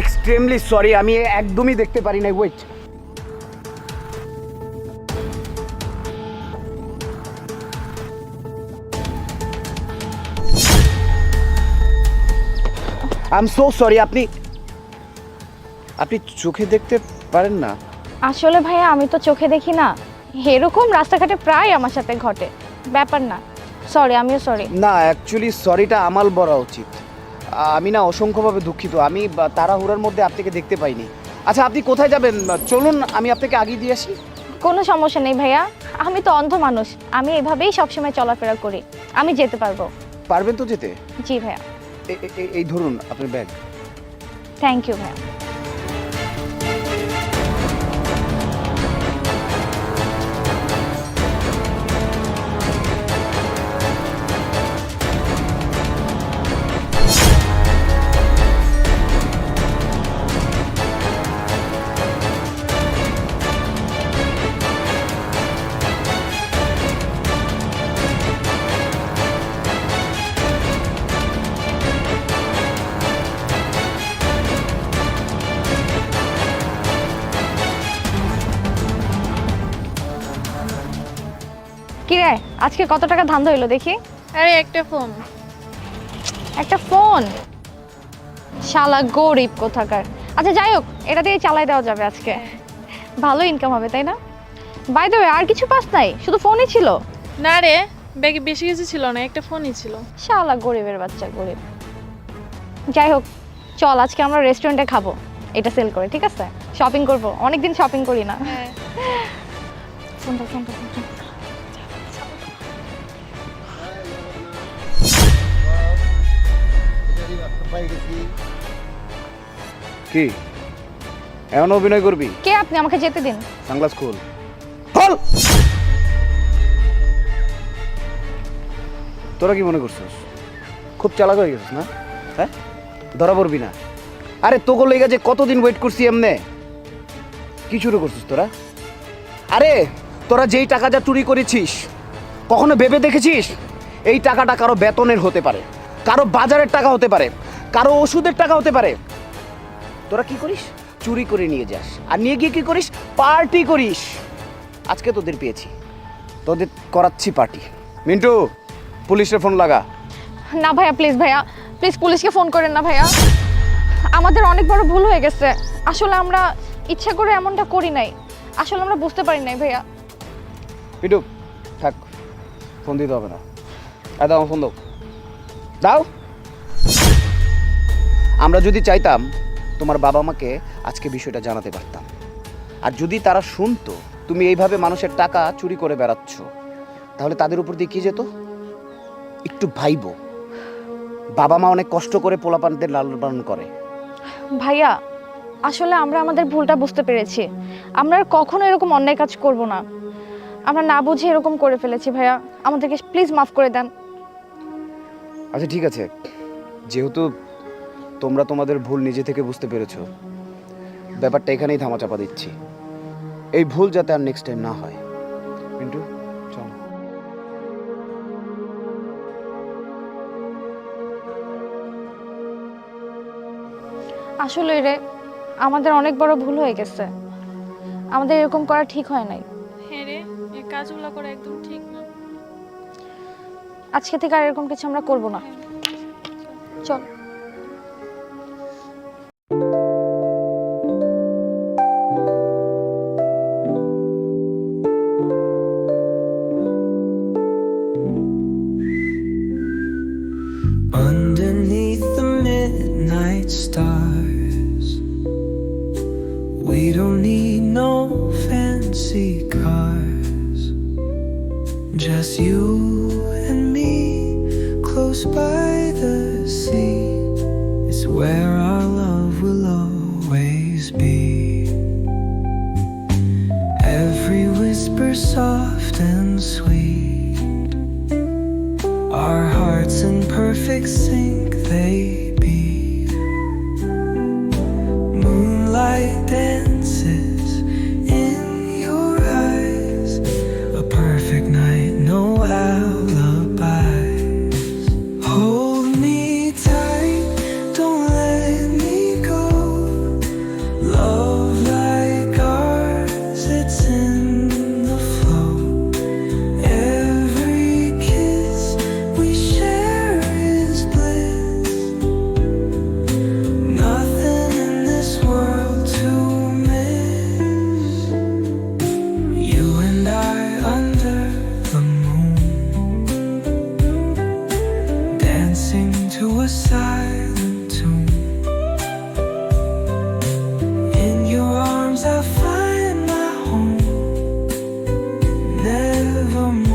Extremely sorry আমি একদমই দেখতে পারি না wait I am so sorry আপনি আপনি চোখে দেখতে পারেন না। আসলে ভাইয়া আমি তো চোখে দেখি না। এরকম রাস্তাঘাটে প্রায় আমার সাথে ঘটে। ব্যাপার না। সরি আমিও সরি না অ্যাকচুয়ালি সরিটা আমার বলা উচিত। আমি না অসংখ্যভাবে দুঃখিত। আমি তাড়াহুড়ার মধ্যে আপনাকে দেখতে পাইনি। আচ্ছা আপনি কোথায় যাবেন? চলুন আমি আপনাকে আগিয়ে দিয়ে আসি। কোনো সমস্যা নেই ভাইয়া। আমি তো অন্ধ মানুষ। আমি এভাবেই সবসময় চলাফেরা করি। আমি যেতে পারব। পারবেন তো যেতে? জি ভাইয়া। এই ধরুন আপনার ব্যাগ। থ্যাংক ইউ ভাইয়া। কি রে? আজকে কত টাকা ধান্দা হইল দেখি? আরে একটা ফোন একটা ফোন শালা গরিব কোথাকার। আচ্ছা যাই হোক এটা দিয়ে চালাই দেওয়া যাবে আজকে। ভালো ইনকাম হবে তাই না? বাই দ্য আর কিছু পাস নাই? শুধু ফোনই ছিল? না রে ব্যাগে বেশি কিছু ছিল না একটা ফোনই ছিল। শালা গরিবের বাচ্চা গরিব। যাই হোক চল আজকে আমরা রেস্টুরেন্টে খাব। এটা সেল করে ঠিক আছে? শপিং করব। অনেকদিন শপিং করি না। হ্যাঁ। ফোনটা ফোনটা ফোনটা কি? এমন অভিনয় করবি? কে আপনি? আমাকে যেতে দিন। সাংলাস খুল। খোল! তোরা কি মনে করছিস? খুব চালাক হয়ে গেছিস না? হ্যাঁ? ধরা পড়বি না। আরে তোকে লেগে যে কতদিন ওয়েট করছি এমনে? কি শুরু করছিস তোরা? আরে তোরা যেই টাকা যা চুরি করেছিস কখনো ভেবে দেখেছিস? এই টাকাটা কারও বেতনের হতে পারে কারও বাজারের টাকা হতে পারে কারও ওষুধের টাকা হতে পারে। তোরা কি করিস? চুরি করে নিয়ে যাস। আর নিয়ে গিয়ে কি করিস? পার্টি করিস। আজকে তোদের পেয়েছি। তোদের করাচ্ছি পার্টি। মিন্টু পুলিশের ফোন লাগা। না ভাইয়া প্লিজ ভাইয়া। প্লিজ পুলিশকে ফোন করেন না ভাইয়া। আমাদের অনেক বড় ভুল হয়ে গেছে। আসলে আমরা ইচ্ছা করে এমনটা করি নাই। আসলে আমরা বুঝতে পারি নাই ভাইয়া। মিন্টু থাক। ফোন দিতে হবে না। দাও ফোন দাও। দাও। আমরা যদি চাইতাম তোমার বাবা মাকে আজকে বিষয়টা জানাতে পারতাম। আর যদি তারা শুনতো তুমি এইভাবে মানুষের টাকা চুরি করে বেড়াচ্ছ তাহলে তাদের উপর দিয়ে কী যেত? একটু ভাইবো। বাবা মা অনেক কষ্ট করে পোলাপানদের লালন পালন করে। ভাইয়া আসলে আমরা আমাদের ভুলটা বুঝতে পেরেছি। আমরা আর কখনো এরকম অন্যায় কাজ করব না। আমরা না বুঝে এরকম করে ফেলেছি ভাইয়া। আমাদেরকে প্লিজ মাফ করে দেন। আচ্ছা ঠিক আছে। যেহেতু তোমরা তোমাদের ভুল নিজে থেকে বুঝতে পেরেছ। ব্যাপারটা এখানেই ধামাচাপা দিচ্ছি। এই ভুল যাতে আর নেক্সট টাইম না হয়। মিন্টু চল। আসলে রে আমাদের অনেক বড় ভুল হয়ে গেছে। আমাদের এরকম করা ঠিক হয় নাই। হ্যাঁ রে এই কাজগুলো করা একদম ঠিক না। আজকে থেকে আর এরকম কিছু আমরা করব না। চল। We don't need no fancy cars. Just you and me, close by the sea, It's where our love will always be. Every whisper soft and sweet. for.